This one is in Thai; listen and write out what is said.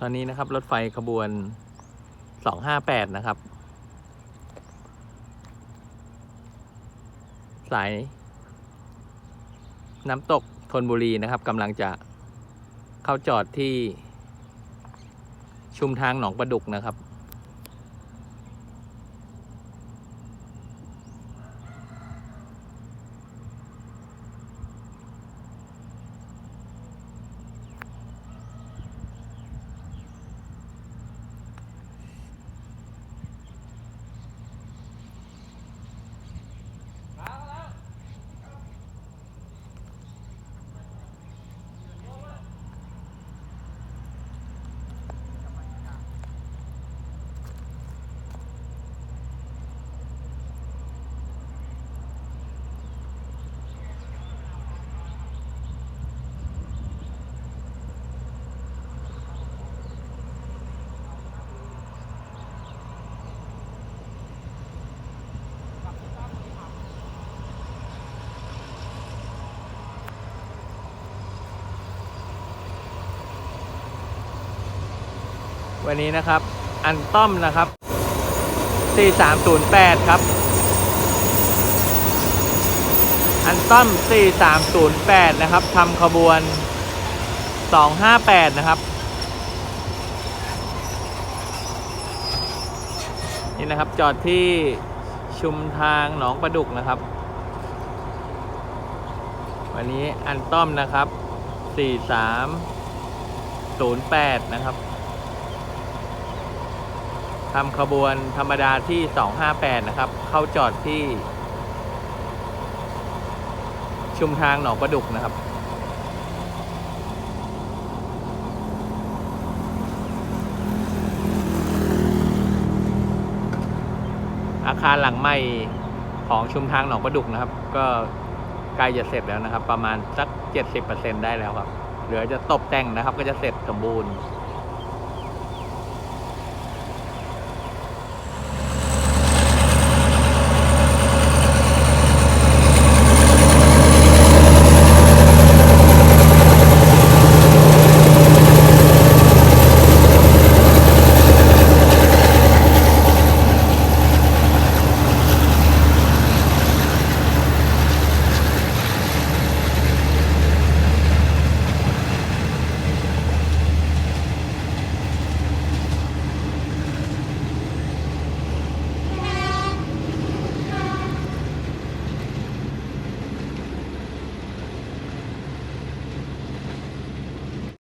ตอนนี้นะครับ รถไฟขบวน258นะครับ สาย น้ำตกธนบุรีนะครับกำลังจะเข้าจอดที่ชุมทางหนองประดุกนะครับ วันนี้นะครับ อันต้อมนะครับ 4308 ครับ อันต้อม 4308 นะครับทำขบวน 258 นะครับ นี่นะครับจอดที่ชุมทางหนองประดุกนะครับ วันนี้อันต้อมนะครับ 4308 นะครับ ทำขบวนธรรมดาที่ 258 นะครับ เข้าจอดที่ ชุมทางหนองประดุกนะครับ อาคารหลังใหม่ของชุมทางหนองประดุกนะครับ ก็ใกล้จะเสร็จแล้วนะครับ ประมาณสัก 70%ได้แล้วครับ เหลือจะตกแต่งนะครับ ก็จะเสร็จสมบูรณ์